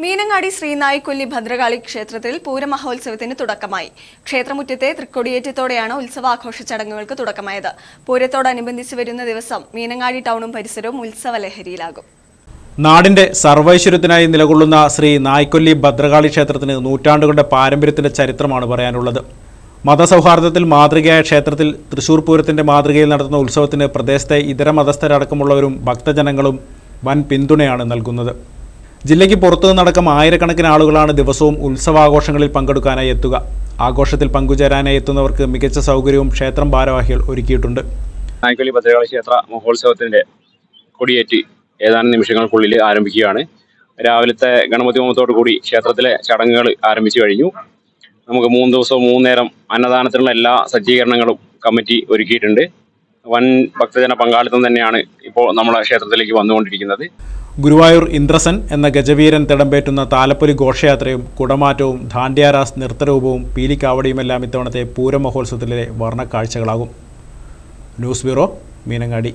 മീനങ്ങാടി ശ്രീനായിക്കൊല്ലി ഭദ്രകാളി ക്ഷേത്രത്തിൽ പൂരമഹോത്സവത്തിന് തുടക്കമായി. ക്ഷേത്രമുറ്റത്തെ തൃക്കൊടിയേറ്റത്തോടെയാണ് ഉത്സവാഘോഷ ചടങ്ങുകൾക്ക് തുടക്കമായത്. പൂരത്തോടനുബന്ധിച്ച് വരുന്ന ദിവസം മീനങ്ങാടി ടൗണും പരിസരവും ഉത്സവലഹരിയിലാകും. നാടിന്റെ സർവൈശ്വര്യത്തിനായി നിലകൊള്ളുന്ന ശ്രീ നായ്ക്കൊല്ലി ഭദ്രകാളി ക്ഷേത്രത്തിന് നൂറ്റാണ്ടുകളുടെ പാരമ്പര്യത്തിന്റെ ചരിത്രമാണ് പറയാനുള്ളത്. മതസൗഹാർദ്ദത്തിൽ മാതൃകയായ ക്ഷേത്രത്തിൽ തൃശൂർ പൂരത്തിന്റെ മാതൃകയിൽ നടത്തുന്ന ഉത്സവത്തിന് പ്രദേശത്തെ ഇതര മതസ്ഥരടക്കമുള്ളവരും ഭക്തജനങ്ങളും വൻ പിന്തുണയാണ് നൽകുന്നത്. ജില്ലയ്ക്ക് പുറത്തുനിന്നടക്കം ആയിരക്കണക്കിന് ആളുകളാണ് ദിവസവും ഉത്സവാഘോഷങ്ങളിൽ പങ്കെടുക്കാനായി എത്തുക. ആഘോഷത്തിൽ പങ്കുചേരാനായി എത്തുന്നവർക്ക് മികച്ച സൗകര്യവും ക്ഷേത്രം ഭാരവാഹികൾ ഒരുക്കിയിട്ടുണ്ട്. നായ്ക്കൊല്ലി ഭദ്രകാളി ക്ഷേത്ര മഹോത്സവത്തിന്റെ കൊടിയേറ്റ് ഏതാനും നിമിഷങ്ങൾക്കുള്ളിൽ ആരംഭിക്കുകയാണ്. രാവിലത്തെ ഗണപതി ഹോമത്തോടു കൂടി ക്ഷേത്രത്തിലെ ചടങ്ങുകൾ ആരംഭിച്ചു കഴിഞ്ഞു. നമുക്ക് മൂന്ന് ദിവസവും മൂന്ന് നേരം അന്നദാനത്തിനുള്ള എല്ലാ സജ്ജീകരണങ്ങളും കമ്മിറ്റി ഒരുക്കിയിട്ടുണ്ട്. വൻ ഭക്തജന പങ്കാളിത്തം തന്നെയാണ് ഇപ്പോൾ നമ്മളെ ക്ഷേത്രത്തിലേക്ക് വന്നുകൊണ്ടിരിക്കുന്നത്. ഗുരുവായൂർ ഇന്ദ്രസൻ എന്ന ഗജവീരൻ തിടമ്പേറ്റുന്ന താലപ്പൊലി ഘോഷയാത്രയും കുടമാറ്റവും ദാണ്ഡ്യാരാസ് നൃത്തരൂപവും പീലിക്കാവടിയുമെല്ലാം ഇത്തവണത്തെ പൂരമഹോത്സവത്തിലെ വർണക്കാഴ്ചകളാകും. News bureau Meenangadi.